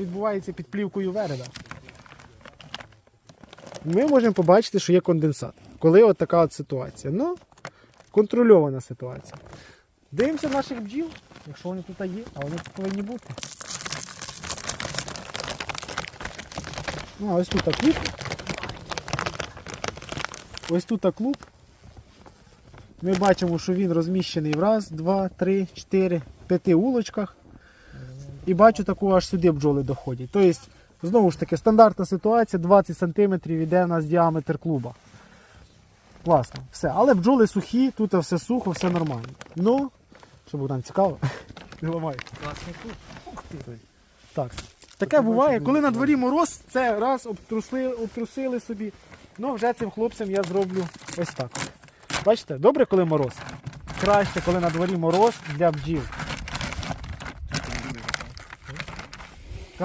відбувається під плівкою вереда. Ми можемо побачити, що є конденсат. Коли от така от ситуація. Ну, контрольована ситуація. Дивимося наших бджіл, якщо вони тут є, а вони тут повинні бути. Ну, а ось тут клуб. Ось тут клуб. Ми бачимо, що він розміщений в раз, два, три, чотири, п'яти улочках. І бачу таку аж сюди бджоли доходять. Тобто, знову ж таки, стандартна ситуація, 20 см йде у нас діаметр клуба. Класно, все. Але бджоли сухі, тут все сухо, все нормально. Ну, що Богдан, цікаво? Не ламай. Класний клуб. Так. Таке буває, коли на дворі мороз, це раз обтрусили, обтрусили собі. Ну, вже цим хлопцям я зроблю ось так. Бачите, добре, коли мороз? Краще, коли на дворі мороз для бджіл.